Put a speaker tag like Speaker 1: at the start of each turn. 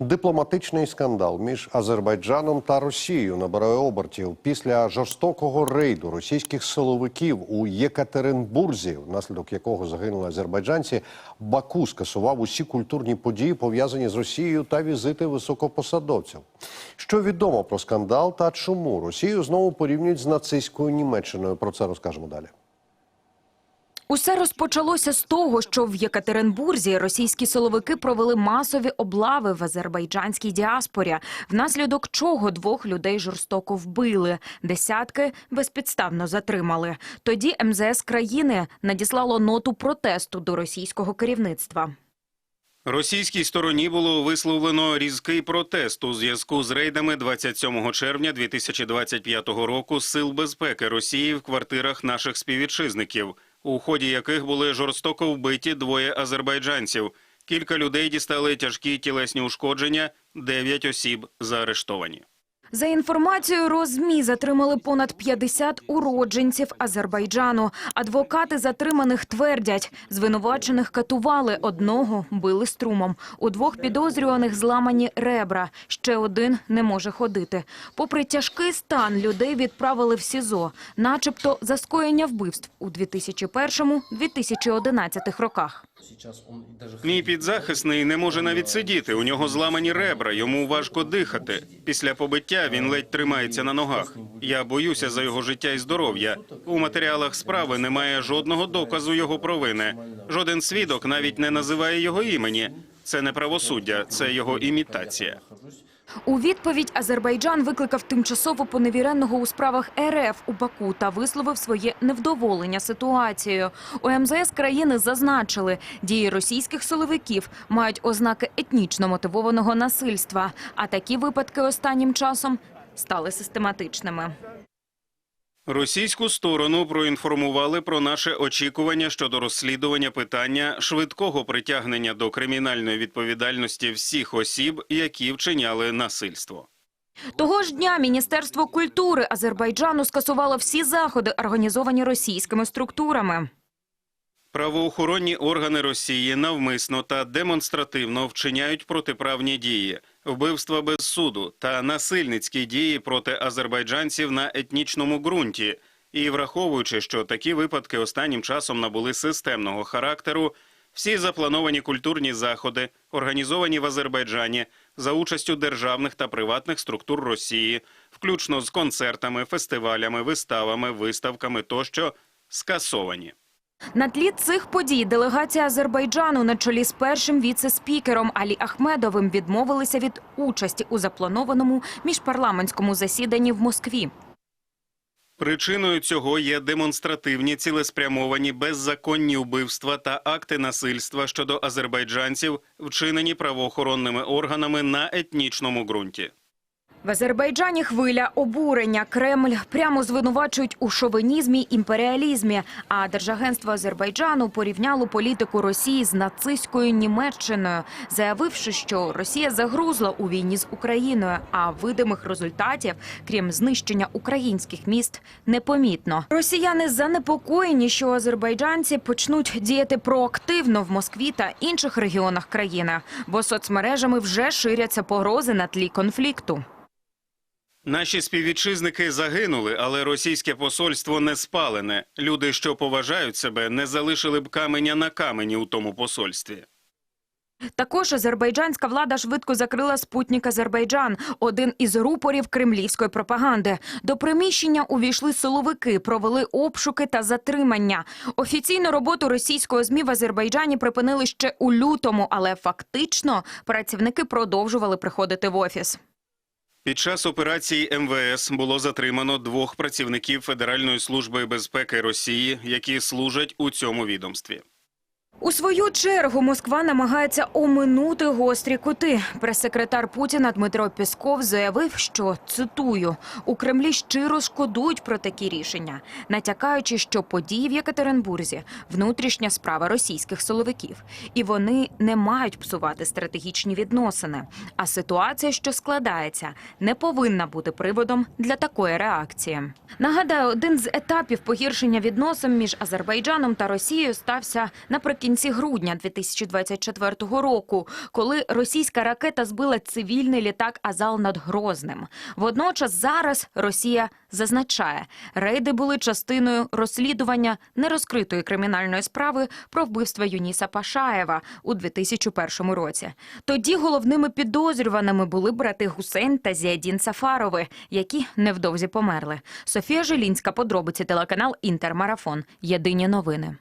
Speaker 1: Дипломатичний скандал між Азербайджаном та Росією набирає обертів після жорстокого рейду російських силовиків у Єкатеринбурзі, внаслідок якого загинули азербайджанці. Баку скасував усі культурні події, пов'язані з Росією та візити високопосадовців. Що відомо про скандал та чому Росію знову порівнюють з нацистською Німеччиною? Про це розкажемо далі.
Speaker 2: Усе розпочалося з того, що в Єкатеринбурзі російські силовики провели масові облави в азербайджанській діаспорі, внаслідок чого двох людей жорстоко вбили, десятки безпідставно затримали. Тоді МЗС країни надіслало ноту протесту до російського керівництва.
Speaker 3: Російській стороні було висловлено різкий протест у зв'язку з рейдами 27 червня 2025 року сил безпеки Росії в квартирах наших співвітчизників, у ході яких були жорстоко вбиті двоє азербайджанців. Кілька людей дістали тяжкі тілесні ушкодження, дев'ять осіб заарештовані.
Speaker 2: За інформацією РосЗМІ затримали понад 50 уродженців Азербайджану. Адвокати затриманих твердять, звинувачених катували, одного били струмом. У двох підозрюваних зламані ребра, ще один не може ходити. Попри тяжкий стан, людей відправили в СІЗО, начебто за скоєння вбивств у 2001-2011 роках.
Speaker 3: Мій підзахисний не може навіть сидіти. У нього зламані ребра, йому важко дихати. Після побиття він ледь тримається на ногах. Я боюся за його життя і здоров'я. У матеріалах справи немає жодного доказу його провини. Жоден свідок навіть не називає його імені. Це не правосуддя, це його імітація.
Speaker 2: У відповідь Азербайджан викликав тимчасово поневіренного у справах РФ у Баку та висловив своє невдоволення ситуацією. У МЗС країни зазначили, дії російських силовиків мають ознаки етнічно мотивованого насильства, а такі випадки останнім часом стали систематичними.
Speaker 3: Російську сторону проінформували про наше очікування щодо розслідування питання швидкого притягнення до кримінальної відповідальності всіх осіб, які вчиняли насильство.
Speaker 2: Того ж дня Міністерство культури Азербайджану скасувало всі заходи, організовані російськими структурами.
Speaker 3: Правоохоронні органи Росії навмисно та демонстративно вчиняють протиправні дії, вбивства без суду та насильницькі дії проти азербайджанців на етнічному ґрунті. І враховуючи, що такі випадки останнім часом набули системного характеру, всі заплановані культурні заходи, організовані в Азербайджані за участю державних та приватних структур Росії, включно з концертами, фестивалями, виставами, виставками тощо, скасовані.
Speaker 2: На тлі цих подій делегація Азербайджану на чолі з першим віце-спікером Алі Ахмедовим відмовилися від участі у запланованому міжпарламентському засіданні в Москві.
Speaker 3: Причиною цього є демонстративні цілеспрямовані беззаконні вбивства та акти насильства щодо азербайджанців, вчинені правоохоронними органами на етнічному ґрунті.
Speaker 2: В Азербайджані хвиля обурення. Кремль прямо звинувачують у шовинізмі імперіалізмі. А Держагентство Азербайджану порівняло політику Росії з нацистською Німеччиною, заявивши, що Росія загрузла у війні з Україною, а видимих результатів, крім знищення українських міст, непомітно. Росіяни занепокоєні, що азербайджанці почнуть діяти проактивно в Москві та інших регіонах країни, бо соцмережами вже ширяться погрози на тлі конфлікту.
Speaker 3: Наші співвітчизники загинули, але російське посольство не спалене. Люди, що поважають себе, не залишили б каменя на камені у тому посольстві.
Speaker 2: Також азербайджанська влада швидко закрила спутник Азербайджан, один із рупорів кремлівської пропаганди. До приміщення увійшли силовики, провели обшуки та затримання. Офіційну роботу російського змі в Азербайджані припинили ще у лютому, але фактично працівники продовжували приходити в офіс.
Speaker 3: Під час операції МВС було затримано двох працівників Федеральної служби безпеки Росії, які служать у цьому відомстві.
Speaker 2: У свою чергу Москва намагається оминути гострі кути. Прес-секретар Путіна Дмитро Пісков заявив, що цитую у Кремлі щиро шкодують про такі рішення, натякаючи, що події в Єкатеринбурзі внутрішня справа російських силовиків, і вони не мають псувати стратегічні відносини. А ситуація, що складається, не повинна бути приводом для такої реакції. Нагадаю, один з етапів погіршення відносин між Азербайджаном та Росією стався наприкінці наприкінці грудня 2024 року, коли російська ракета збила цивільний літак Азал над Грозним. Водночас зараз Росія зазначає, рейди були частиною розслідування нерозкритої кримінальної справи про вбивство Юніса Пашаєва у 2001 році. Тоді головними підозрюваними були брати Гусейн та Зіадін Сафарови, які невдовзі померли. Софія Жилінська, подробиці телеканал Інтермарафон. Єдині новини.